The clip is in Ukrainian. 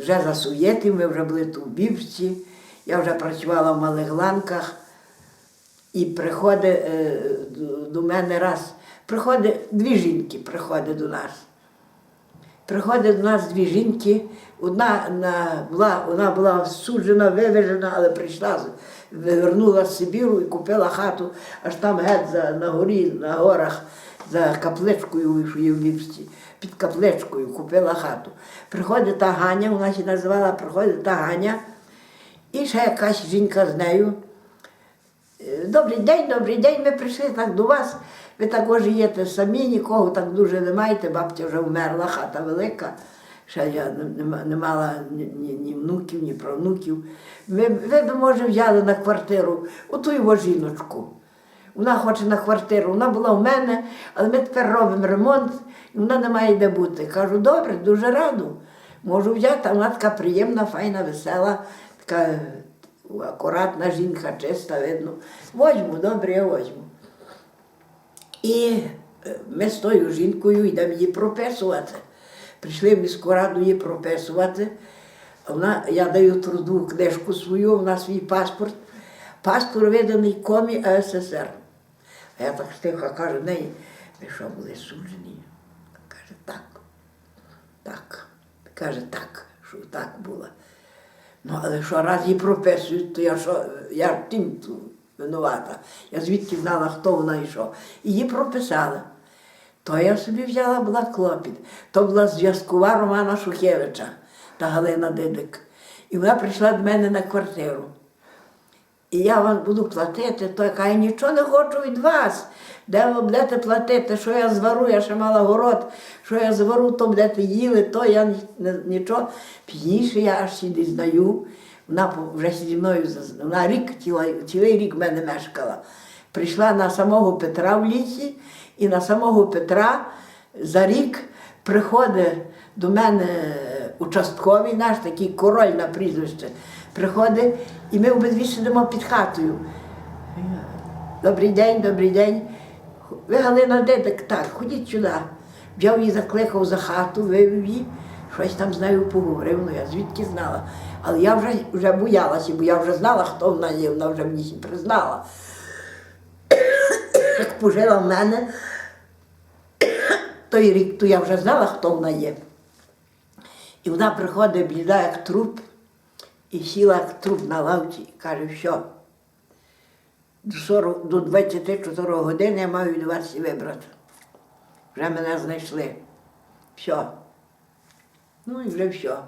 вже за Совєтів, ми вже були тут в Бівці, я вже працювала в малих ланках. І приходить е, до- мене раз, приходить дві жінки приходять до нас. Приходить до нас дві жінки, одна на, була, вона була суджена, вивезена, але прийшла, вернула з Сибіру і купила хату, аж там геть на горі, на горах, за капличкою, в Ліпсті, під капличкою купила хату. Приходить та Ганя, вона ще називала, приходить та Ганя, і ще якась жінка з нею. Е, Добрий день, добрий день. Ми прийшли так до вас. Ви також живете самі, нікого так дуже не маєте. Бабця вже вмерла, хата велика. Ще я не, не ма- не мала ні, ні внуків, ні правнуків. Ви, ви б, може, взяли на квартиру оту його жіночку. Вона хоче на квартиру, вона була у мене, але ми тепер робимо ремонт, і вона не має де бути. Кажу, добре, дуже раду. Можу взяти, а вона така приємна, файна, весела, така е, акуратна жінка, чиста, видно. Возьму, добре, я возьму. І е, ми з тою жінкою йдемо її прописувати. Прийшли в міську раду її прописувати. Вона, я даю трудову книжку свою, вона свій паспорт. Паспорт виданий комі АССР. А я так стиха кажу, неї, ви що були суджені? Каже, так. Так. Каже, так, що так було. Ну, але що раз її прописують, то я що, я тим винувата. Я звідки знала, хто вона і що. І її прописали. То я собі взяла була клопіт. То була зв'язкова Романа Шухевича та Галина Дидик. І вона прийшла до мене на квартиру. І я вам буду платити, то я нічого не хочу від вас. Де ви будете платити, що я звару, я ще мала город, що я звару, то будете їли, то я нічого. Пізніше я аж сюди знаю. Вона вже зі мною вона рік, цілий рік в мене мешкала. Прийшла на самого Петра в лісі, і на самого Петра за рік приходить до мене участковий наш, такий король на прізвище, приходить, і ми обидві сидимо під хатою. Добрий день, добрий день. Ви Галина Дедик, так, ходіть сюди. Взяв її, закликав за хату, вивів її, щось там з нею поговорив, ну я звідки знала. Але я вже, вже боялася, бо я вже знала, хто вона є, вона вже мені признала. Як пожила в мене, той рік, то я вже знала, хто вона є. І вона приходить бліда, як труп, і сіла труп на лавці каже, 40 до 24 години я маю від вас вибрати. Вже мене знайшли. Все. Ну і вже все.